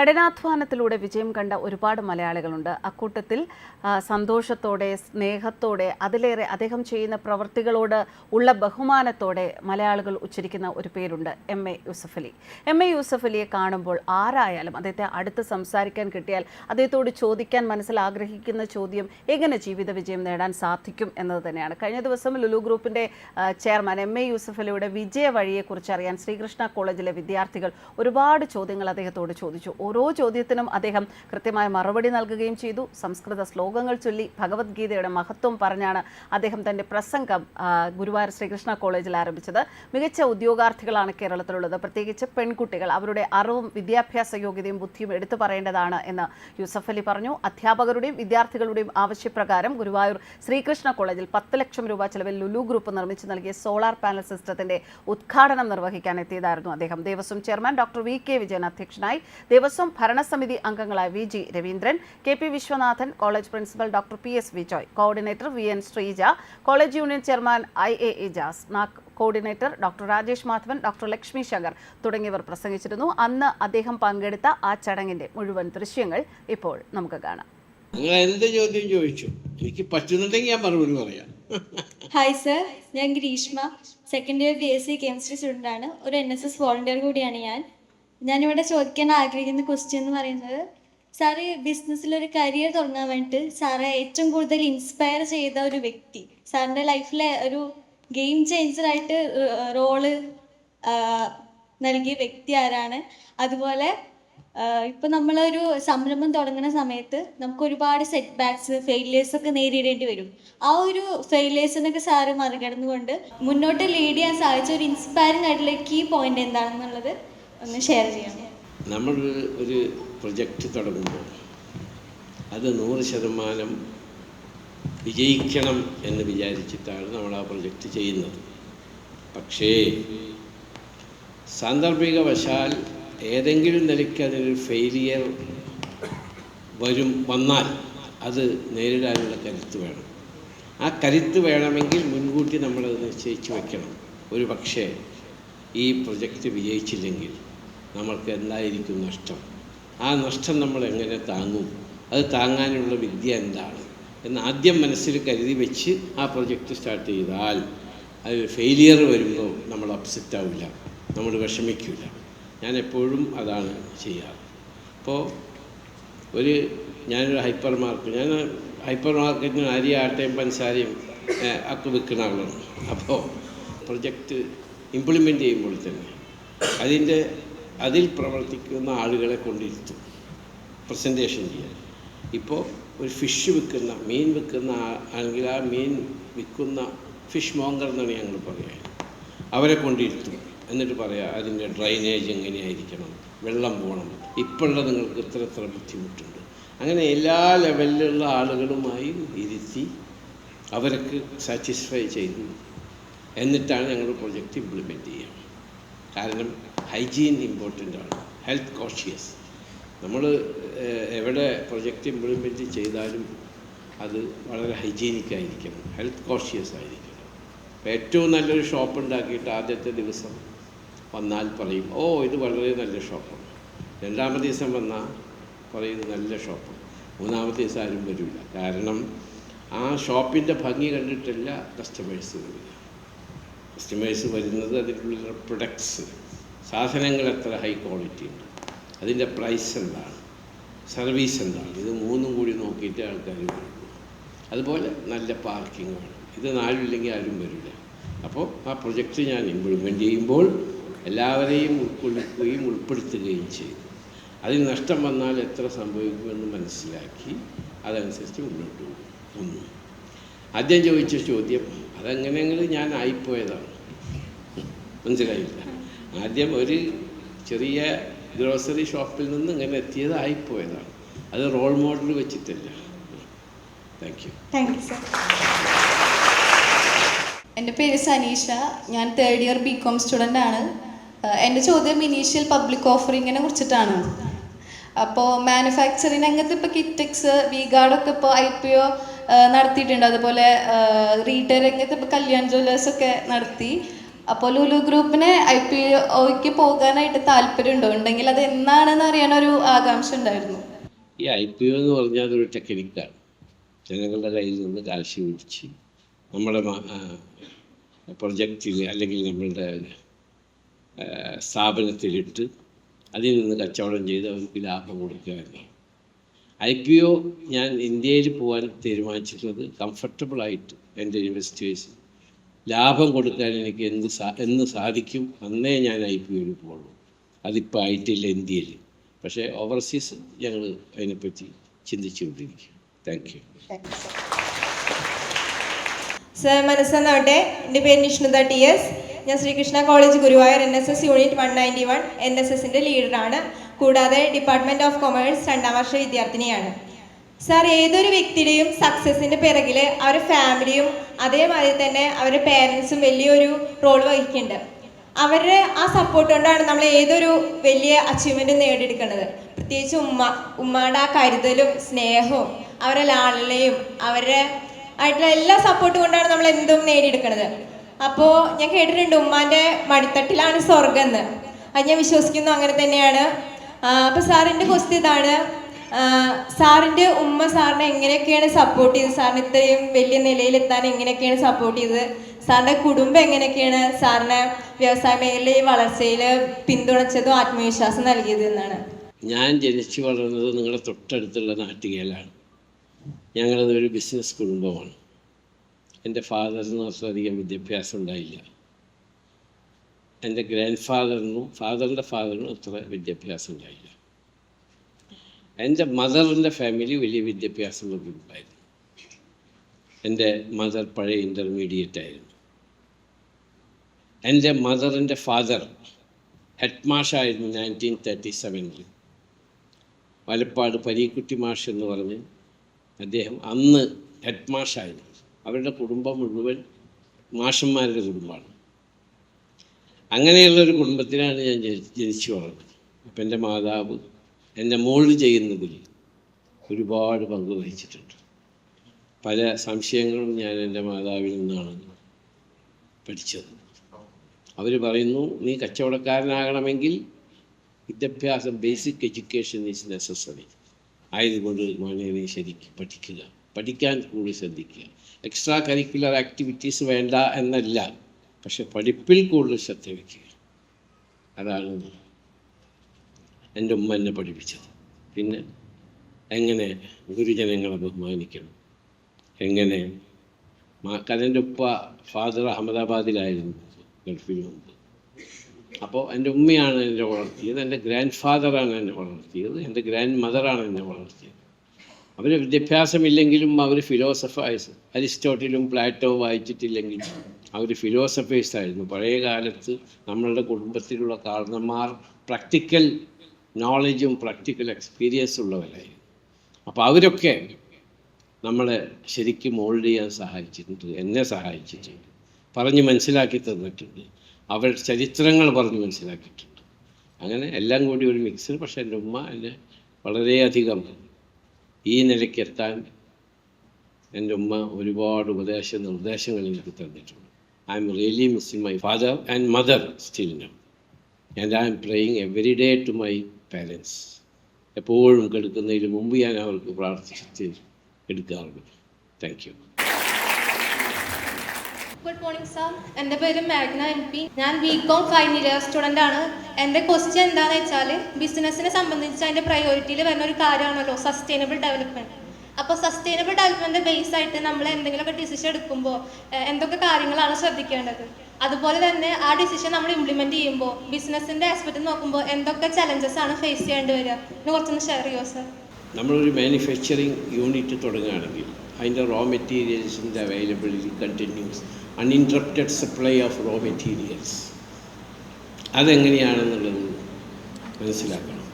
കഠിനാധ്വാനത്തിലൂടെ വിജയം കണ്ട ഒരുപാട് മലയാളികളുണ്ട്. അക്കൂട്ടത്തിൽ സന്തോഷത്തോടെ സ്നേഹത്തോടെ അതിലേറെ അദ്ദേഹം ചെയ്യുന്ന പ്രവൃത്തികളോട് ഉള്ള ബഹുമാനത്തോടെ മലയാളികൾ ഉച്ചരിക്കുന്ന ഒരു പേരുണ്ട് M A Yusuffali M A യൂസഫലിയെ കാണുമ്പോൾ ആരായാലും അദ്ദേഹത്തെ അടുത്ത് സംസാരിക്കാൻ കിട്ടിയാൽ അദ്ദേഹത്തോട് ചോദിക്കാൻ മനസ്സിൽ ആഗ്രഹിക്കുന്ന ചോദ്യം എങ്ങനെ ജീവിത വിജയം നേടാൻ സാധിക്കും എന്നത് തന്നെയാണ്. കഴിഞ്ഞ ദിവസം ലുലു ഗ്രൂപ്പിന്റെ ചെയർമാൻ എം എ യൂസഫ് അലിയുടെ വിജയ വഴിയെക്കുറിച്ച് അറിയാൻ ശ്രീകൃഷ്ണ കോളേജിലെ വിദ്യാർത്ഥികൾ ഒരുപാട് ചോദ്യങ്ങൾ അദ്ദേഹത്തോട് ചോദിച്ചു. ഓരോ ചോദ്യത്തിനും അദ്ദേഹം കൃത്യമായ മറുപടി നൽകുകയും ചെയ്തു. സംസ്കൃത ശ്ലോകങ്ങൾ ചൊല്ലി ഭഗവത്ഗീതയുടെ മഹത്വം പറഞ്ഞാണ് അദ്ദേഹം തന്റെ പ്രസംഗം ഗുരുവായൂർ ശ്രീകൃഷ്ണ കോളേജിൽ ആരംഭിച്ചത്. മികച്ച ഉദ്യോഗാർത്ഥികളാണ് കേരളത്തിലുള്ളത്. പ്രത്യേകിച്ച് പെൺകുട്ടികൾ അവരുടെ അറിവും വിദ്യാഭ്യാസ യോഗ്യതയും ബുദ്ധിയും എടുത്തു പറയേണ്ടതാണ് എന്ന് യൂസഫ് അലി പറഞ്ഞു. അധ്യാപകരുടെയും വിദ്യാർത്ഥികളുടെയും ആവശ്യപ്രകാരം ഗുരുവായൂർ ശ്രീകൃഷ്ണ കോളേജിൽ പത്ത് ലക്ഷം രൂപ ചെലവിൽ ലുലു ഗ്രൂപ്പ് നിർമ്മിച്ചു നൽകിയ സോളാർ പാനൽ സിസ്റ്റത്തിന്റെ ഉദ്ഘാടനം നിർവഹിക്കാൻ എത്തിയതായിരുന്നു അദ്ദേഹം. Devaswom chairman doctor V K Vijayan അധ്യക്ഷനായി. ദേവസ്വം ഭരണസമിതി അംഗങ്ങളായ V G Raveendran K P Viswanathan college principal doctor P S Vijoy coordinator V N Sreeja college union chairman I A Ijas NAAC coordinator doctor Rajesh Madhavan doctor Lakshmi Shankar തുടങ്ങിയവർ പ്രസംഗിച്ചിരുന്നു. അന്ന് അദ്ദേഹം പങ്കെടുത്ത ആ ചടങ്ങിന്റെ മുഴുവൻ ദൃശ്യങ്ങൾ ഇപ്പോൾ നമുക്ക് കാണാം. നിങ്ങൾ എന്ത് ചോദ്യം ചോദിച്ചു? എനിക്ക് പറ്റുന്നുണ്ടെങ്കിൽ ഞാൻ മറുപടി പറയാം. ഹായ് സർ ഞാൻ Greeshma second year B S C chemistry student ആണ്. ഒരു എൻ എസ് എസ് വോളണ്ടിയർ കൂടിയാണ് ഞാൻ. ഞാനിവിടെ ചോദിക്കാൻ ആഗ്രഹിക്കുന്ന ക്വസ്റ്റ്യൻ എന്ന് പറയുന്നത് സാറ് ബിസിനസ്സിൽ ഒരു കരിയർ തുടങ്ങാൻ വേണ്ടിയിട്ട് സാറെ ഏറ്റവും കൂടുതൽ ഇൻസ്പയർ ചെയ്ത ഒരു വ്യക്തി സാറിന്റെ ലൈഫിലെ ഒരു ഗെയിം ചേഞ്ചർ ആയിട്ട് റോൾ നൽകിയ വ്യക്തി ആരാണ്? അതുപോലെ ഇപ്പൊ നമ്മളൊരു സംരംഭം തുടങ്ങുന്ന സമയത്ത് നമുക്ക് ഒരുപാട് സെറ്റ് ബാക്സ് ഫെയിലിയേഴ്സ് ഒക്കെ നേരിടേണ്ടി വരും. ആ ഒരു ഫെയിലിയേഴ്സിനൊക്കെ സാറ് മറികടന്നുകൊണ്ട് മുന്നോട്ട് ലീഡ് ചെയ്യാൻ സാധിച്ച ഒരു ഇൻസ്പയറിംഗ് ആയിട്ടുള്ള കീ പോയിന്റ് എന്താണെന്നുള്ളത് ഒന്ന് ഷെയർ ചെയ്യണം നമ്മൾ ഒരു പ്രൊജക്റ്റ് തുടങ്ങുമ്പോൾ അത് നൂറ് ശതമാനം വിജയിക്കണം എന്ന് വിചാരിച്ചിട്ടാണ് നമ്മൾ ആ പ്രൊജക്റ്റ് ചെയ്യുന്നത്. പക്ഷേ സാന്ദർഭികവശാൽ ഏതെങ്കിലും നിലയ്ക്ക് അതിനൊരു ഫെയിലിയർ വരും വന്നാൽ അത് നേരിടാനുള്ള കരുത്ത് വേണം. ആ കരുത്ത് വേണമെങ്കിൽ മുൻകൂട്ടി നമ്മളത് നിശ്ചയിച്ച് വെക്കണം. ഒരു പക്ഷേ ഈ പ്രൊജക്റ്റ് വിജയിച്ചില്ലെങ്കിൽ നമ്മൾക്ക് എന്തായിരിക്കും നഷ്ടം. ആ നഷ്ടം നമ്മൾ എങ്ങനെ താങ്ങും? അത് താങ്ങാനുള്ള വിദ്യ എന്താണ്? എന്ന് ആദ്യം മനസ്സിൽ കരുതി വെച്ച് ആ പ്രൊജക്റ്റ് സ്റ്റാർട്ട് ചെയ്താൽ അത് ഫെയിലിയർ വരുമ്പോൾ നമ്മൾ അപ്സെറ്റ് ആവില്ല. നമ്മൾ വിഷമിക്കില്ല ഞാൻ എപ്പോഴും അതാണ് ചെയ്യാറ്. അപ്പോൾ ഒരു ഞാനൊരു ഹൈപ്പർ മാർക്കറ്റ് ഞാൻ ഹൈപ്പർ മാർക്കറ്റിന് അരി ആട്ടയും പഞ്ചസാരയും ഒക്കെ വിൽക്കുന്ന ആളാണ്. അപ്പോൾ പ്രൊജക്റ്റ് ഇംപ്ലിമെന്റ് ചെയ്യുമ്പോൾ തന്നെ അതിന്റെ അതിൽ പ്രവർത്തിക്കുന്ന ആളുകളെ കൊണ്ടിരുത്തും പ്രസന്റേഷൻ ചെയ്യാൻ. ഇപ്പോൾ ഒരു ഫിഷ് വിൽക്കുന്ന മീൻ വിൽക്കുന്ന അല്ലെങ്കിൽ ആ മീൻ വിൽക്കുന്ന ഫിഷ് മോങ്കർ എന്നാണ് ഞങ്ങൾ പറയുക. അവരെ കൊണ്ടിരുത്തും എന്നിട്ട് പറയാം അതിന്റെ ഡ്രൈനേജ് എങ്ങനെയായിരിക്കണം? വെള്ളം പോകണം. ഇപ്പോഴുള്ള നിങ്ങൾക്ക് ഇത്ര ഇത്ര ബുദ്ധിമുട്ടുണ്ട്. അങ്ങനെ എല്ലാ ലെവലിലുള്ള ആളുകളുമായി ഇരുത്തി അവർക്ക് സാറ്റിസ്ഫൈ ചെയ്തു. എന്നിട്ടാണ് ഞങ്ങൾ പ്രൊജക്റ്റ് ഇംപ്ലിമെന്റ് ചെയ്യുക. കാരണം ഹൈജീൻ ഇമ്പോർട്ടന്റ് ആണ്. ഹെൽത്ത് കോഷ്യസ് നമ്മൾ എവിടെ പ്രൊജക്റ്റ് ഇംപ്ലിമെന്റ് ചെയ്താലും അത് വളരെ ഹൈജീനിക് ആയിരിക്കണം. ഹെൽത്ത് കോഷ്യസ് ആയിരിക്കണം. അപ്പോൾ ഏറ്റവും നല്ലൊരു ഷോപ്പ് ഉണ്ടാക്കിയിട്ട് ആദ്യത്തെ ദിവസം വന്നാൽ പറയും ഓ ഇത് വളരെ നല്ല ഷോപ്പാണ്. രണ്ടാമത്തെ ദിവസം വന്നാൽ പറയും നല്ല ഷോപ്പാണ്. മൂന്നാമത്തെ ദിവസം ആരും വരില്ല. കാരണം ആ ഷോപ്പിന്റെ ഭംഗി കണ്ടിട്ടില്ല കസ്റ്റമേഴ്സ് വരിക. കസ്റ്റമേഴ്സ് വരുന്നത് അതിലുള്ള പ്രൊഡക്ട്സ്. സാധനങ്ങൾ എത്ര ഹൈ ക്വാളിറ്റി ഉണ്ട് അതിന്റെ പ്രൈസ് എന്താണ്? സർവീസ് എന്താണ്? ഇത് മൂന്നും കൂടി നോക്കിയിട്ട് ആൾക്കാർ വരുന്നു അതുപോലെ നല്ല പാർക്കിംഗ് വേണം ഇത് നാലില്ലെങ്കിൽ ആരും വരില്ല. അപ്പോൾ ആ പ്രൊജക്റ്റ് ഞാൻ ഇംപ്ലിമെന്റ് ചെയ്യുമ്പോൾ എല്ലാവരെയും ഉൾക്കൊള്ളിക്കുകയും ഉൾപ്പെടുത്തുകയും ചെയ്തു. അതിൽ നഷ്ടം വന്നാൽ എത്ര സംഭവിക്കുമെന്ന് മനസ്സിലാക്കി അതനുസരിച്ച് മുന്നോട്ട് പോകും. ഒന്ന്. ആദ്യം ചോദിച്ച ചോദ്യം അതെങ്ങനെയെങ്കിലും ഞാൻ ആയിപ്പോയതാണ്. മനസ്സിലായില്ല. ആദ്യം ഒരു ചെറിയ ഗ്രോസറി ഷോപ്പിൽ നിന്ന് ഇങ്ങനെ എത്തിയത് ആയിപ്പോയതാണ്. അത് റോൾ മോഡൽ വെച്ചിട്ടില്ല. Thank you thank you sir എന്റെ പേര് സനീഷ. ഞാൻ third year B com student ആണ്. എന്റെ ചോദ്യം ഇനീഷ്യൽ പബ്ലിക് ഓഫറിങ്ങിനെ കുറിച്ചിട്ടാണ്. അപ്പോൾ മാനുഫാക്ചറിങ് രംഗത്ത് ഇപ്പോൾ കിറ്റക്സ് വി ഗാർഡൊക്കെ ഇപ്പോൾ ഐ പി ഒ നടത്തിയിട്ടുണ്ട്. അതുപോലെ റീറ്റെയിൽ രംഗത്ത് ഇപ്പോൾ കല്യാൺ ജ്വല്ലേഴ്സൊക്കെ നടത്തി. അപ്പോൾ ലുലു ഗ്രൂപ്പിന് ഐ പി ഒക്ക് പോകാനായിട്ട് താല്പര്യമുണ്ടോ? ഉണ്ടെങ്കിൽ അത് എന്നാണെന്ന് ഒരു ആകാംക്ഷ ഉണ്ടായിരുന്നു. ഈ ഐ പി ഒ എന്ന് പറഞ്ഞാൽ അതൊരു ടെക്നിക്കാണ്. ജനങ്ങളുടെ കയ്യിൽ നിന്ന് കാശ് പിടിച്ച് നമ്മുടെ പ്രൊജക്റ്റിൽ അല്ലെങ്കിൽ നമ്മളുടെ സ്ഥാപനത്തിലിട്ട് അതിൽ നിന്ന് കച്ചവടം ചെയ്ത് അവർക്ക് ലാഭം കൊടുക്കുക എന്നാണ് ഐ പി ഒ ഞാൻ ഇന്ത്യയിൽ പോകാൻ തീരുമാനിച്ചിട്ടുള്ളത് കംഫർട്ടബിളായിട്ട് എന്റെ ഇൻവെസ്റ്റേഴ്സ് ലാഭം കൊടുക്കാൻ എനിക്ക് എന്ത് സാ എന്ന് സാധിക്കും? അന്നേ ഞാൻ ഐ പി ഒയിൽ പോകുള്ളൂ. അതിപ്പോൾ ആയിട്ടില്ല ഇന്ത്യയിൽ പക്ഷേ ഓവർസീസ് ഞങ്ങൾ അതിനെപ്പറ്റി ചിന്തിച്ചുകൊണ്ടിരിക്കും താങ്ക് യു സർ മനസ്സെന്നാവട്ടെ. എന്റെ പേര് നിഷ്ണുത ടി എസ് ഞാൻ Sreekrishna college Guruvayur N S S unit one ninety one N S എസിന്റെ ലീഡറാണ് കൂടാതെ ഡിപ്പാർട്ട്മെന്റ് ഓഫ് കൊമേഴ്സ് രണ്ടാം വർഷ വിദ്യാർത്ഥിനിയാണ്. സാർ ഏതൊരു വ്യക്തിയുടെയും സക്സസിന്റെ പിറകിൽ അവരുടെ ഫാമിലിയും അതേമാതിരി തന്നെ അവരുടെ പേരൻസും വലിയൊരു റോൾ വഹിക്കുന്നുണ്ട്. അവരുടെ ആ സപ്പോർട്ട് കൊണ്ടാണ് നമ്മൾ ഏതൊരു വലിയ അച്ചീവ്മെന്റ് നേടിയെടുക്കുന്നത്. പ്രത്യേകിച്ച് ഉമ്മ ഉമ്മയുടെ ആ കരുതലും സ്നേഹവും അവരുടെ ലാളനയും അവരുടെ ആയിട്ടുള്ള എല്ലാ സപ്പോർട്ടും കൊണ്ടാണ് നമ്മൾ എന്തും നേടിയെടുക്കുന്നത്. അപ്പോൾ ഞാൻ കേട്ടിട്ടുണ്ട് ഉമ്മാന്റെ മടിത്തട്ടിലാണ് സ്വർഗം എന്ന്. അത് ഞാൻ വിശ്വസിക്കുന്നു അങ്ങനെ തന്നെയാണ്. അപ്പോൾ സാറിന്റെ ക്വസ്റ്റ്യൻ ഇതാണ്. സാറിന്റെ ഉമ്മ സാറിനെ എങ്ങനെയൊക്കെയാണ് സപ്പോർട്ട് ചെയ്തത്? സാറിന് ഇത്രയും വലിയ നിലയിലെത്താൻ എങ്ങനെയൊക്കെയാണ് സപ്പോർട്ട് ചെയ്തത്? സാറിന്റെ കുടുംബം എങ്ങനെയൊക്കെയാണ് സാറിനെ വ്യവസായ മേഖലയിൽ വളർച്ചയിൽ പിന്തുണച്ചതും ആത്മവിശ്വാസം നൽകിയത് എന്നാണ്? ഞാൻ ജനിച്ചു വളർന്നത് നിങ്ങളുടെ തൊട്ടടുത്തുള്ള നാട്ടികയിലാണ് ഞങ്ങളത് ഒരു ബിസിനസ് കുടുംബമാണ്. എന്റെ ഫാദറിന് അത്രയധികം വിദ്യാഭ്യാസം ഉണ്ടായില്ല. എന്റെ ഗ്രാൻഡ് ഫാദറിനും ഫാദറിന്റെ ഫാദറിനും അത്ര വിദ്യാഭ്യാസം ഉണ്ടായില്ല. എന്റെ മദറിന്റെ ഫാമിലി വലിയ വിദ്യാഭ്യാസമുള്ള കുടുംബമായിരുന്നു എന്റെ മദർ പഴയ ഇന്റർമീഡിയറ്റ് ആയിരുന്നു. എന്റെ മദറിന്റെ ഫാദർ ഹെഡ് മാഷായിരുന്നു നയന്റീൻ തേർട്ടി സെവനിൽ വലപ്പാട് പരീക്കുട്ടി മാഷ് എന്ന് പറഞ്ഞ് അദ്ദേഹം അന്ന് ഹെഡ് മാഷായിരുന്നു അവരുടെ കുടുംബം മുഴുവൻ മാഷന്മാരുടെ കുടുംബമാണ്. അങ്ങനെയുള്ളൊരു കുടുംബത്തിലാണ് ഞാൻ ജനി- ജനിച്ചു വളർന്നത്. അപ്പം എന്റെ മാതാവ് എന്റെ മോൾ ചെയ്യുന്നതിൽ ഒരുപാട് പങ്ക് വഹിച്ചിട്ടുണ്ട്. പല സംശയങ്ങളും ഞാൻ എന്റെ മാതാവിൽ നിന്നാണ് പഠിച്ചത്. അവർ പറയുന്നു നീ കച്ചവടക്കാരനാകണമെങ്കിൽ വിദ്യാഭ്യാസം ബേസിക് എഡ്യൂക്കേഷൻ ഈസ് നെസസറി ആയതുകൊണ്ട് മോനെ നീ ശരിക്കും പഠിക്കുക. പഠിക്കാൻ കൂടുതൽ ശ്രദ്ധിക്കുക. എക്സ്ട്രാ കരിക്കുലർ ആക്ടിവിറ്റീസ് വേണ്ട എന്നല്ല പക്ഷെ പഠിപ്പിൽ കൂടുതൽ ശ്രദ്ധ വയ്ക്കുക അതാണ് എന്റെ ഉമ്മ എന്നെ പഠിപ്പിച്ചത്. പിന്നെ എങ്ങനെ ഗുരുജനങ്ങളെ ബഹുമാനിക്കണം? എങ്ങനെ കലന്റെ ഉപ്പ ഫാദർ അഹമ്മദാബാദിലായിരുന്നു ഗൾഫിന് മുമ്പ് അപ്പോൾ എന്റെ ഉമ്മയാണ് എന്നെ വളർത്തിയത് എന്റെ ഗ്രാൻഡ് ഫാദറാണ് എന്നെ വളർത്തിയത് എന്റെ ഗ്രാൻഡ് മദറാണ് എന്നെ വളർത്തിയത്. അവർ വിദ്യാഭ്യാസമില്ലെങ്കിലും അവർ ഫിലോസഫേഴ്സ് അരിസ്റ്റോട്ടിലും പ്ലാറ്റോ വായിച്ചിട്ടില്ലെങ്കിലും അവർ ഫിലോസഫേഴ്സ് ആയിരുന്നു പഴയ കാലത്ത് നമ്മളുടെ കുടുംബത്തിലുള്ള കാരണന്മാർ പ്രാക്ടിക്കൽ നോളജും പ്രാക്ടിക്കൽ എക്സ്പീരിയൻസ് ഉള്ളവരായിരുന്നു അപ്പോൾ അവരൊക്കെ നമ്മളെ ശരിക്കും മോൾഡ് ചെയ്യാൻ സഹായിച്ചിട്ടുണ്ട് എന്നെ സഹായിച്ചിട്ടുണ്ട്. പറഞ്ഞ് മനസ്സിലാക്കി തന്നിട്ടുണ്ട്. അവർ ചരിത്രങ്ങൾ പറഞ്ഞ് മനസ്സിലാക്കിയിട്ടുണ്ട്. അങ്ങനെ എല്ലാം കൂടി ഒരു മിക്സിൽ പക്ഷേ എന്റെ ഉമ്മ എന്നെ വളരെയധികം ഈ നിലയ്ക്ക് എത്താൻ എന്റെ ഉമ്മ ഒരുപാട് ഉപദേശ നിർദ്ദേശങ്ങൾ എനിക്ക് തന്നിട്ടുണ്ട്. I'm really missing my father and mother still now and I'm praying every day to my parents എപ്പോഴും കെടുക്കുന്നതിന് മുമ്പ് ഞാൻ അവർക്ക് പ്രാർത്ഥിച്ച് എടുക്കാറുണ്ട്. Thank you good morning sir എന്റെ പേര് മാഗ്ന എൻ പി. ഞാൻ B com final year student ആണ്. എന്റെ ക്വസ്റ്റ്യൻ എന്താണെന്ന് വെച്ചാൽ ബിസിനസ്സിനെ സംബന്ധിച്ച് അതിന്റെ പ്രയോറിറ്റിയിൽ വരുന്ന ഒരു കാര്യമാണല്ലോ സസ്റ്റൈനബിൾ ഡെവലപ്മെന്റ് അപ്പോൾ സസ്റ്റൈനബിൾ ഡെവലപ്മെന്റ് ബേസ് ആയിട്ട് നമ്മൾ എന്തെങ്കിലുമൊക്കെ ഡിസിഷൻ എടുക്കുമ്പോൾ എന്തൊക്കെ കാര്യങ്ങളാണ് ശ്രദ്ധിക്കേണ്ടത്? അതുപോലെ തന്നെ ആ ഡിസിഷൻ നമ്മൾ ഇംപ്ലിമെന്റ് ചെയ്യുമ്പോൾ ബിസിനസിന്റെ ആസ്പെക്ട് നോക്കുമ്പോൾ എന്തൊക്കെ ചലഞ്ചസ് ആണ് ഫേസ് ചെയ്യേണ്ടി വരിക? എന്ന് കുറച്ചൊന്ന് ഷെയർ ചെയ്യുമോ സർ നമ്മളൊരു മാനുഫാക്ചറിങ് യൂണിറ്റ് തുടങ്ങുകയാണെങ്കിൽ അതിന്റെ raw മെറ്റീരിയൽസിന്റെ availability continuous uninterrupted supply of raw materials അതെങ്ങനെയാണെന്നുള്ളത് മനസ്സിലാക്കണം.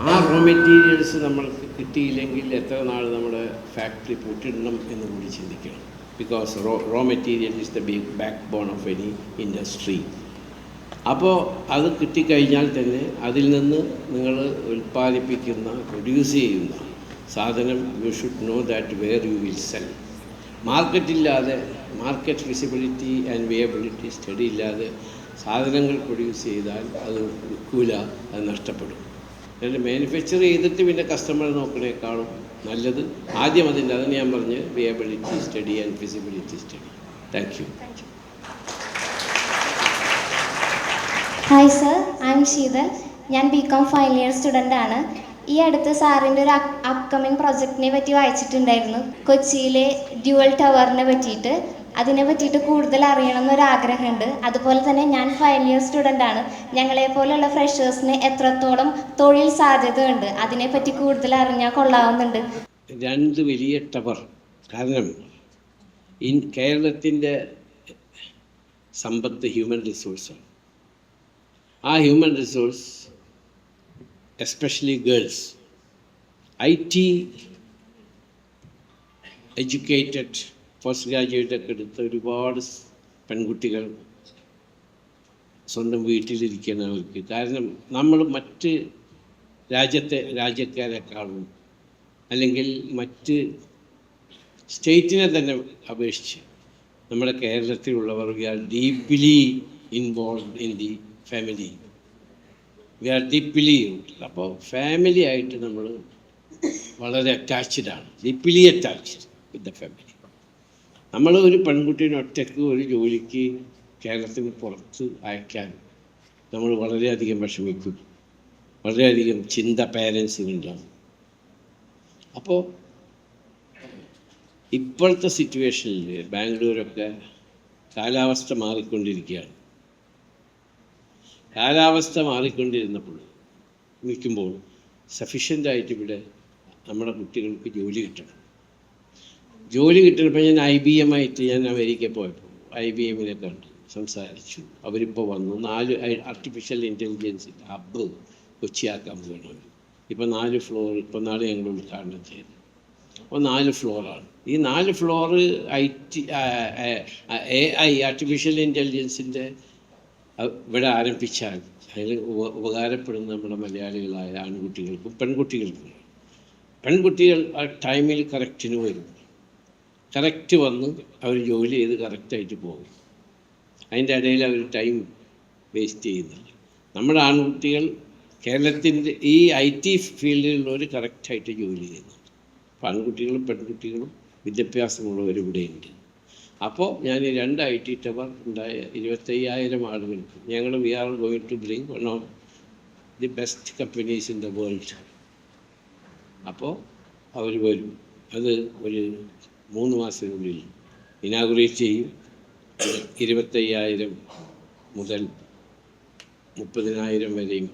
ആ റോ മെറ്റീരിയൽസ് നമ്മൾക്ക് കിട്ടിയില്ലെങ്കിൽ എത്ര നാൾ നമ്മുടെ ഫാക്ടറി പൂട്ടിടണം എന്ന് കൂടി ചിന്തിക്കണം. Because raw raw material is the big backbone of any industry അപ്പോൾ അത് കിട്ടിക്കഴിഞ്ഞാൽ തന്നെ അതിൽ നിന്ന് നിങ്ങൾ ഉൽപ്പാദിപ്പിക്കുന്ന പ്രൊഡ്യൂസ് ചെയ്യുന്ന സാധനം you should know that where you will sell മാർക്കറ്റില്ലാതെ market visibility and viability study ഇല്ലാതെ സാധനങ്ങൾ പ്രൊഡ്യൂസ് ചെയ്താൽ അത് വിൽക്കൂല അത് നഷ്ടപ്പെടും. അതിന്റെ മാനുഫാക്ചർ ചെയ്തിട്ട് പിന്നെ കസ്റ്റമർ നോക്കണേക്കാളും നല്ലത്. ആദ്യം അതിന്റെ അതിന് ഞാൻ പറഞ്ഞ് viability study and feasibility study thank you hi sir I'm Sheethal ഞാൻ B com final year student ആണ്. ഈ അടുത്ത് സാറിന്റെ ഒരു അപ്കമിങ് പ്രൊജക്റ്റിനെ പറ്റി വായിച്ചിട്ടുണ്ടായിരുന്നു. കൊച്ചിയിലെ ഡ്യുവൽ ടവറിനെ പറ്റിയിട്ട്. അതിനെ പറ്റിയിട്ട് കൂടുതൽ അറിയണം എന്നൊരു ആഗ്രഹമുണ്ട് അതുപോലെ തന്നെ ഞാൻ ഫൈനൽ ഇയർ സ്റ്റുഡന്റ് ആണ്. ഞങ്ങളെ പോലെയുള്ള ഫ്രഷേഴ്സിന് എത്രത്തോളം തൊഴിൽ സാധ്യതയുണ്ട് അതിനെപ്പറ്റി കൂടുതൽ അറിഞ്ഞാൽ കൊള്ളാവുന്നുണ്ട്. രണ്ട് വലിയ ടവർ. കാരണം ഇൻ കേരളത്തിന്റെ സമ്പത്ത് ഹ്യൂമൻ റിസോഴ്സാണ് ആ human resource especially girls I T educated post graduate ഒക്കെ എടുത്ത ഒരുപാട് പെൺകുട്ടികൾ സ്വന്തം വീട്ടിലിരിക്കുന്നവർക്ക് കാരണം നമ്മൾ മറ്റ് രാജ്യത്തെ രാജ്യക്കാരെക്കാളും അല്ലെങ്കിൽ മറ്റ് സ്റ്റേറ്റിനെ തന്നെ അപേക്ഷിച്ച് നമ്മുടെ കേരളത്തിലുള്ളവർ we are deeply involve in the family we are deeply അപ്പോൾ ഫാമിലി ആയിട്ട് നമ്മൾ വളരെ അറ്റാച്ച്ഡ് ആണ്. Deeply attached with the family നമ്മൾ ഒരു പെൺകുട്ടീനെ ഒറ്റയ്ക്ക് ഒരു ജോലിക്ക് കേരളത്തിന് പുറത്ത് അയക്കാൻ നമ്മൾ വളരെയധികം വിഷമിക്കും. വളരെയധികം ചിന്ത പാരൻസിനുണ്ടാവും അപ്പോൾ ഇപ്പോഴത്തെ സിറ്റുവേഷനിൽ ബാംഗ്ലൂരൊക്കെ കാലാവസ്ഥ മാറിക്കൊണ്ടിരിക്കുകയാണ്. കാലാവസ്ഥ മാറിക്കൊണ്ടിരുന്നപ്പോൾ നിൽക്കുമ്പോൾ സഫീഷ്യന്റായിട്ട് ഇവിടെ നമ്മുടെ കുട്ടികൾക്ക് ജോലി കിട്ടണം. ജോലി കിട്ടിയപ്പോൾ ഞാൻ ഐ ബി എം ആയിട്ട് ഞാൻ അമേരിക്ക പോയപ്പോൾ ഐ ബി എമ്മിനെ കണ്ടു സംസാരിച്ചു. അവരിപ്പോൾ വന്നു. നാല് ആർട്ടിഫിഷ്യൽ ഇന്റലിജൻസിന്റെ ഹബ്ബ് കൊച്ചിയാക്കാൻ പോകണം ഇപ്പോൾ നാല് ഫ്ലോർ ഇപ്പോൾ നാളെ ഞങ്ങൾ ഉദ്ഘാടനം ചെയ്തു. അപ്പോൾ നാല് ഫ്ലോറാണ് ഈ നാല് floor I T A I artificial ഇന്റലിജൻസിന്റെ ഇവിടെ ആരംഭിച്ചാൽ അതിൽ ഉപകാരപ്പെടുന്ന നമ്മുടെ മലയാളികളായ ആൺകുട്ടികൾക്കും പെൺകുട്ടികൾക്കും. പെൺകുട്ടികൾ ആ ടൈമിൽ കറക്റ്റിന് വരും. കറക്റ്റ് വന്ന് അവർ ജോലി ചെയ്ത് കറക്റ്റായിട്ട് പോകും. അതിന്റെ ഇടയിൽ അവർ ടൈം വേസ്റ്റ് ചെയ്യുന്നില്ല. നമ്മുടെ ആൺകുട്ടികൾ കേരളത്തിന്റെ ഈ ഐ ടി ഫീൽഡിലുള്ളവർ കറക്റ്റായിട്ട് ജോലി ചെയ്യുന്നു അപ്പോൾ ആൺകുട്ടികളും പെൺകുട്ടികളും വിദ്യാഭ്യാസമുള്ളവർ ഇവിടെയുണ്ട്. അപ്പോൾ ഞാൻ രണ്ട് ഐ ടി ടവർ ഉണ്ടായ ഇരുപത്തയ്യായിരം ആളുകൾക്ക് ഞങ്ങൾ we are going to bring one of the best companies in the world. അപ്പോൾ അവർ വരും. അത് ഒരു മൂന്ന് മാസത്തിനുള്ളിൽ ഇനാഗുറേറ്റ് ചെയ്യും. ഇരുപത്തയ്യായിരം മുതൽ മുപ്പതിനായിരം വരെയും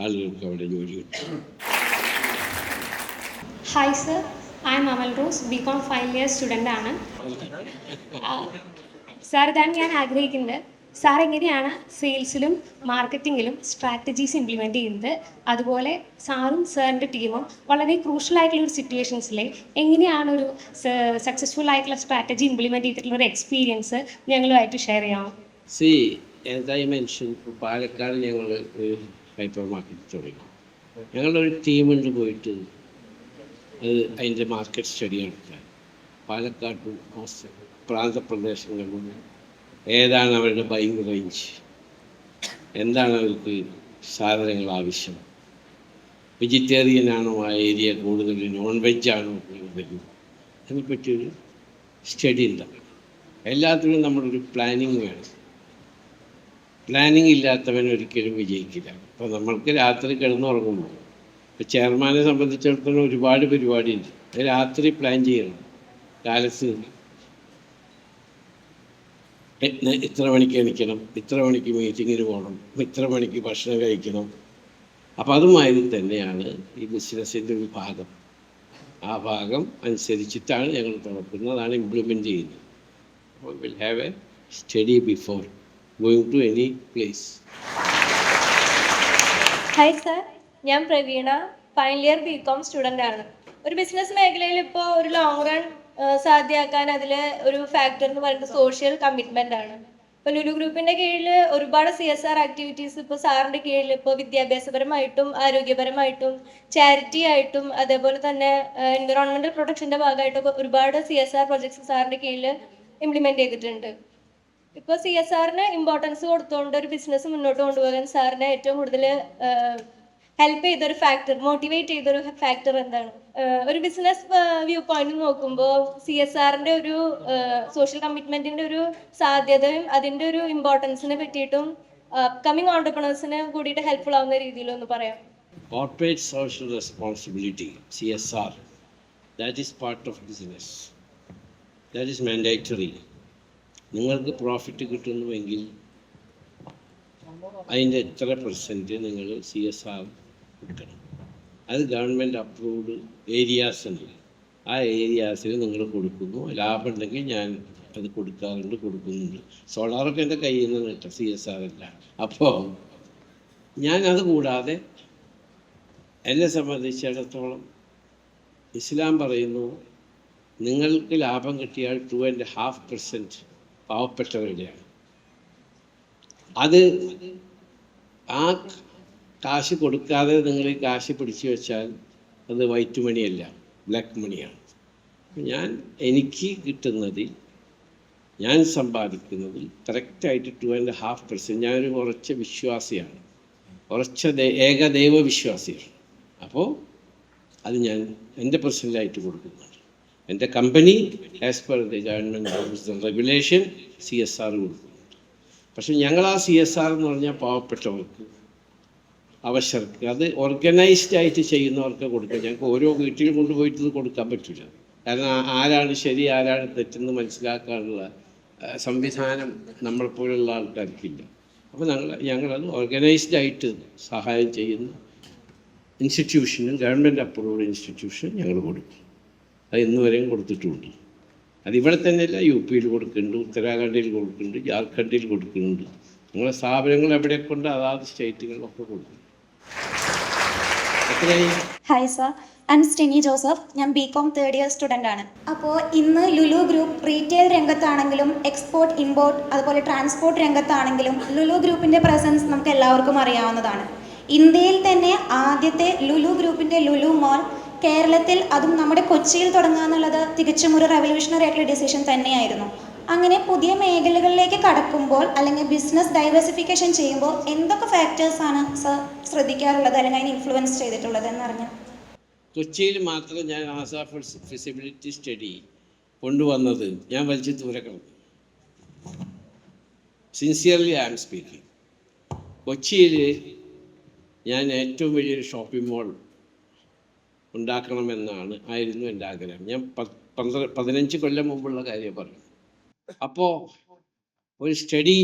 ആളുകൾക്ക് അവിടെ ജോലി കിട്ടും. Hi sir I'm Amal Rose B com final year student ആണ്. സാർ ഇതാണ് ഞാൻ ആഗ്രഹിക്കുന്നത്. സാർ എങ്ങനെയാണ് സെയിൽസിലും മാർക്കറ്റിങ്ങിലും സ്ട്രാറ്റജീസ് ഇംപ്ലിമെന്റ് ചെയ്യുന്നത്? അതുപോലെ സാറും സാറിന്റെ ടീമും വളരെ ക്രൂഷ്യൽ ആയിട്ടുള്ള ഒരു സിറ്റുവേഷൻസിലെ എങ്ങനെയാണ് ഒരു സക്സസ്ഫുൾ ആയിട്ടുള്ള സ്ട്രാറ്റജി ഇംപ്ലിമെന്റ് ചെയ്തിട്ടുള്ള ഒരു എക്സ്പീരിയൻസ് ഞങ്ങളുമായിട്ട് ഷെയർ ചെയ്യാം സി ആസ് ഐ മെൻഷൻ ഇപ്പോൾ പാലക്കാട് ഞങ്ങൾ ഹൈപ്പർ മാർക്കറ്റ് തുടങ്ങി. ഞങ്ങളുടെ ഒരു ടീമുണ്ട് പോയിട്ട് അത് അതിന്റെ മാർക്കറ്റ് സ്റ്റഡി നടത്താൻ. പാലക്കാട്ടും പ്രാന്തപ്രദേശങ്ങളിലും ഏതാണ് അവരുടെ ബൈങ് റേഞ്ച് എന്താണ് അവർക്ക് സാധനങ്ങൾ ആവശ്യം? വെജിറ്റേറിയൻ ആണോ ആ ഏരിയ കൂടുതൽ നോൺ വെജ് ആണോ കൂടുതൽ അതിനെപ്പറ്റിയൊരു സ്റ്റഡി ഉണ്ടാവും എല്ലാത്തിനും നമ്മളൊരു പ്ലാനിങ് വേണം. പ്ലാനിങ് ഇല്ലാത്തവൻ ഒരിക്കലും വിജയിക്കില്ല. അപ്പോൾ നമ്മൾക്ക് രാത്രി കിടന്നുറങ്ങുമ്പോൾ ഇപ്പോൾ ചെയർമാനെ സംബന്ധിച്ചിടത്തോളം ഒരുപാട് പരിപാടിയുണ്ട്. രാത്രി പ്ലാൻ ചെയ്യണം. കാലത്ത് ഇത്ര മണിക്ക് എണിക്കണം ഇത്ര മണിക്ക് മീറ്റിങ്ങിന് പോകണം ഇത്ര മണിക്ക് ഭക്ഷണം കഴിക്കണം. അപ്പം അതുമാതിരി തന്നെയാണ് ഈ ബിസിനസ്സിന്റെ ഒരു ഭാഗം. ആ ഭാഗം അനുസരിച്ചിട്ടാണ് ഞങ്ങൾ തുറക്കുന്നത് അതാണ് ഇംപ്ലിമെന്റ് ചെയ്യുന്നത്. അപ്പോൾ will have a study before going to any place hi sir ഞാൻ Praveena final year B com student ആണ്. ഒരു ബിസിനസ് മേഖലയിൽ ഇപ്പോൾ ഒരു ലോങ് റൺ സാധ്യമാക്കാൻ അതിൽ ഒരു ഫാക്ടർ എന്ന് പറയുന്നത് സോഷ്യൽ കമ്മിറ്റ്മെന്റ് ആണ്. ഇപ്പോൾ ലുലു ഗ്രൂപ്പിന്റെ കീഴിൽ ഒരുപാട് സി എസ് ആർ ആക്ടിവിറ്റീസ് ഇപ്പോൾ സാറിന്റെ കീഴിൽ ഇപ്പോൾ വിദ്യാഭ്യാസപരമായിട്ടും ആരോഗ്യപരമായിട്ടും ചാരിറ്റി ആയിട്ടും അതേപോലെ തന്നെ എൻവിറോൺമെന്റൽ പ്രൊട്ടക്ഷന്റെ ഭാഗമായിട്ടൊക്കെ ഒരുപാട് സി എസ് ആർ പ്രൊജക്ട്സ് സാറിന്റെ കീഴിൽ ഇംപ്ലിമെന്റ് ചെയ്തിട്ടുണ്ട്. ഇപ്പോൾ സി എസ് ആറിന് ഇമ്പോർട്ടൻസ് കൊടുത്തുകൊണ്ട് ഒരു ബിസിനസ് മുന്നോട്ട് കൊണ്ടുപോകാൻ സാറിന് ഏറ്റവും കൂടുതൽ ഹെൽപ്പ് ചെയ്തൊരു ഫാക്ടർ മോട്ടിവേറ്റ് ചെയ്തൊരു ഫാക്ടർ എന്താണ്? ഒരു ബിസിനസ് വ്യൂ പോയിന്റ് നോക്കുമ്പോൾ സി എസ് ആറിന്റെ ഒരു സോഷ്യൽ കമ്മിറ്റ്മെന്റിന്റെ ഒരു സാധ്യതയും അതിന്റെ ഒരു ഇമ്പോർട്ടൻസിനെ പറ്റിയിട്ടും അപ്കമിങ് ഓണ്ടർപ്രണേഴ്സിന് കൂടിയിട്ട് ഹെൽപ്ഫുൾ ആവുന്ന രീതിയിൽ ഒന്ന് പറയാം. Corporate social responsibility C S R that is part of business that is mandatory നിങ്ങൾക്ക് പ്രോഫിറ്റ് കിട്ടുന്നുവെങ്കിൽ അതിന്റെ എത്ര പെർസെന്റ് നിങ്ങൾ സി എസ് ആർ കൊടുക്കണം. അത് ഗവൺമെന്റ് അപ്രൂവ്ഡ് ഏരിയാസ് ഉണ്ട് ആ ഏരിയാസിൽ നിങ്ങൾ കൊടുക്കുന്നു. ലാഭം ഉണ്ടെങ്കിൽ ഞാൻ അത് കൊടുക്കാറുണ്ട് കൊടുക്കുന്നുണ്ട്. സോളാറൊക്കെ എന്റെ കയ്യിൽ നിന്ന് കിട്ടും സി എസ് ആർ അല്ല അപ്പോൾ ഞാൻ അത് കൂടാതെ എന്നെ സംബന്ധിച്ചിടത്തോളം ഇസ്ലാം പറയുന്നു നിങ്ങൾക്ക് ലാഭം കിട്ടിയാൽ ടു ആൻഡ് ഹാഫ് പെർസെന്റ് പാവപ്പെട്ടവരുടെയാണ്. അത് ആ കാശ് കൊടുക്കാതെ നിങ്ങൾ ഈ കാശ് പിടിച്ചു വെച്ചാൽ അത് വൈറ്റ് മണിയല്ല ബ്ലാക്ക് മണിയാണ്. ഞാൻ എനിക്ക് കിട്ടുന്നതിൽ ഞാൻ സമ്പാദിക്കുന്നതിൽ കറക്റ്റായിട്ട് ടു ആൻഡ് ഹാഫ് പെർസെന്റ് ഞാനൊരു ഉറച്ച വിശ്വാസിയാണ്. ഉറച്ച ഏകദൈവ വിശ്വാസിയാണ്. അപ്പോൾ അത് ഞാൻ എന്റെ പെർസെന്റായിട്ട് കൊടുക്കുന്നുണ്ട്. എന്റെ company as per the government rules and regulation C S R കൊടുക്കുന്നുണ്ട്. പക്ഷേ ഞങ്ങൾ ആ സി എസ് ആർ എന്ന് പറഞ്ഞാൽ പാവപ്പെട്ടവർക്ക് അവശർക്ക്. അത് ഓർഗനൈസ്ഡ് ആയിട്ട് ചെയ്യുന്നവർക്ക് കൊടുക്കുക ഞങ്ങൾക്ക് ഓരോ വീട്ടിൽ കൊണ്ടുപോയിട്ട് ഇത് കൊടുക്കാൻ പറ്റില്ല. കാരണം ആരാണ് ശരി ആരാണ് തെറ്റെന്ന് മനസ്സിലാക്കാനുള്ള സംവിധാനം നമ്മളെപ്പോലുള്ള ആൾക്കാർക്കില്ല. അപ്പോൾ ഞങ്ങൾ ഞങ്ങളത് ഓർഗനൈസ്ഡ് ആയിട്ട് സഹായം ചെയ്യുന്ന ഇൻസ്റ്റിറ്റ്യൂഷനും ഗവൺമെന്റ് അപ്രൂവ്ഡ് ഇൻസ്റ്റിറ്റ്യൂഷൻ ഞങ്ങൾ കൊടുക്കും. അത് ഇന്ന് വരെയും കൊടുത്തിട്ടുണ്ട്. അതിവിടെ തന്നെയല്ല യു പിയിൽ കൊടുക്കുന്നുണ്ട് ഉത്തരാഖണ്ഡിൽ കൊടുക്കുന്നുണ്ട് ജാർഖണ്ഡിൽ കൊടുക്കുന്നുണ്ട്. ഞങ്ങളെ സ്ഥാപനങ്ങൾ എവിടെ ഉണ്ട് അതാത് സ്റ്റേറ്റുകളിലൊക്കെ കൊടുക്കും. ഹായ് സർ ഞാൻ സ്റ്റെനി ജോസഫ് ഞാൻ B com third year student ആണ്. അപ്പോൾ ഇന്ന് ലുലു ഗ്രൂപ്പ് റീറ്റെയിൽ രംഗത്താണെങ്കിലും എക്സ്പോർട്ട് ഇമ്പോർട്ട് അതുപോലെ ട്രാൻസ്പോർട്ട് രംഗത്താണെങ്കിലും ലുലു ഗ്രൂപ്പിന്റെ പ്രസൻസ് നമുക്ക് എല്ലാവർക്കും അറിയാവുന്നതാണ്. ഇന്ത്യയിൽ തന്നെ ആദ്യത്തെ ലുലു ഗ്രൂപ്പിന്റെ ലുലു മോൾ കേരളത്തിൽ അതും നമ്മുടെ കൊച്ചിയിൽ തുടങ്ങുക എന്നുള്ളത് തികച്ചും ഒരു റെവല്യൂഷണറി ആയിട്ടുള്ള ഡിസിഷൻ തന്നെയായിരുന്നു. അങ്ങനെ പുതിയ മേഖലകളിലേക്ക് കടക്കുമ്പോൾ അല്ലെങ്കിൽ ബിസിനസ് ഡൈവേഴ്സിഫിക്കേഷൻ ചെയ്യുമ്പോൾ എന്തൊക്കെ ഫാക്ടേഴ്സാണ് സർ ശ്രദ്ധിക്കാറുള്ളത് അല്ലെങ്കിൽ അതിനെ ഇൻഫ്ലുവൻസ് ചെയ്തിട്ടുള്ളത് എന്നറിഞ്ഞാൽ കൊച്ചിയിൽ മാത്രം ഞാൻ ആസാ ഫിസിബിലിറ്റി സ്റ്റഡി കൊണ്ടുവന്നത് ഞാൻ വലിച്ചു ദൂരക്കണം സിൻസിയർലി ഐ ആം സ്പീക്കിംഗ് കൊച്ചിയിൽ ഞാൻ ഏറ്റവും വലിയൊരു ഷോപ്പിംഗ് മോൾ ഉണ്ടാക്കണമെന്നാണ് ആയിരുന്നു എന്റെ ആഗ്രഹം. ഞാൻ പന്ത്ര പതിനഞ്ച് കൊല്ലം മുമ്പുള്ള കാര്യം പറഞ്ഞു. അപ്പോൾ ഒരു സ്റ്റഡി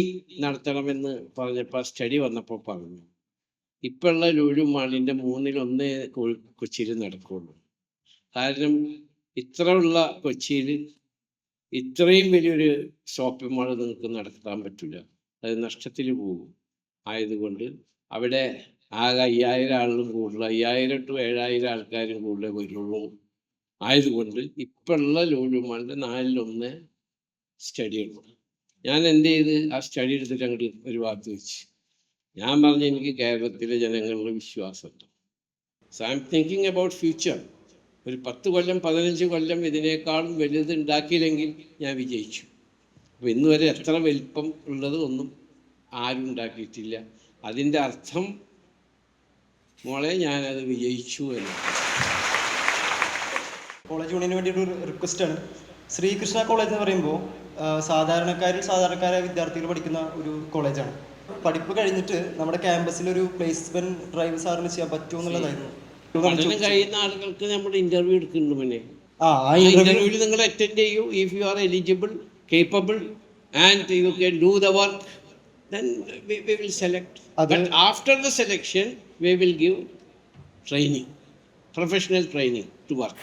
നടത്തണമെന്ന് പറഞ്ഞപ്പോൾ സ്റ്റഡി വന്നപ്പോൾ പറഞ്ഞു ഇപ്പോഴുള്ള ലുലു മാളിന്റെ മൂന്നിൽ ഒന്നേ കൊച്ചിയിൽ നടക്കുള്ളൂ. കാരണം ഇത്ര ഉള്ള കൊച്ചിയിൽ ഇത്രയും വലിയൊരു ഷോപ്പിംഗ് മാൾ നിങ്ങൾക്ക് നടത്താൻ പറ്റില്ല അത് നഷ്ടത്തിൽ പോകും. ആയതുകൊണ്ട് അവിടെ ആകെ അയ്യായിരം ആളും കൂടുതൽ അയ്യായിരം ടു ഏഴായിരം ആൾക്കാരും കൂടുതൽ വരുള്ളൂ. ആയതുകൊണ്ട് ഇപ്പോഴുള്ള ലുലു മാളിന്റെ നാലിലൊന്ന് സ്റ്റഡി ഞാൻ എന്ത് ചെയ്ത്? ആ സ്റ്റഡി എടുത്തിട്ട് അങ്ങോട്ട് ഒരു ഭാഗത്ത് വെച്ച്. ഞാൻ പറഞ്ഞു എനിക്ക് കേരളത്തിലെ ജനങ്ങളുടെ വിശ്വാസമുണ്ട്. So I'm thinking about future ഒരു പത്ത് കൊല്ലം പതിനഞ്ച് കൊല്ലം ഇതിനേക്കാളും വലുത് ഉണ്ടാക്കിയില്ലെങ്കിൽ ഞാൻ വിജയിച്ചു. അപ്പോൾ ഇന്ന് വരെ എത്ര വലിപ്പം ഉള്ളത് ഒന്നും ആരും ഉണ്ടാക്കിയിട്ടില്ല. അതിന്റെ അർത്ഥം മോളെ ഞാനത് വിജയിച്ചു എന്ന്. കോളേജ് യൂണിയന് വേണ്ടിയിട്ടൊരു ഒരു റിക്വസ്റ്റ് ആണ്. ശ്രീകൃഷ്ണ കോളേജ് എന്ന് പറയുമ്പോൾ സാധാരണക്കാരിൽ സാധാരണക്കാരായ വിദ്യാർത്ഥികൾ പഠിക്കുന്ന ഒരു കോളേജാണ്. പഠിപ്പ് കഴിഞ്ഞിട്ട് നമ്മുടെ ക്യാമ്പസിൽ ഒരു പ്ലേസ്മെന്റ് ഡ്രൈവ് സാറിന് ചെയ്യാൻ പറ്റുമോ എന്നുള്ളതായിരുന്നു. പഠനം കഴിയുന്ന ആളുകൾക്ക് നമ്മൾ ഇന്റർവ്യൂ എടുക്കുന്നുണ്ട് മോനെ. ആ ഇന്റർവ്യൂവിൽ നിങ്ങൾ അറ്റൻഡ് ചെയ്യൂ. If you are eligible capable and you can do the work then we, we will select. But But after the selection, we will give training, professional training to work.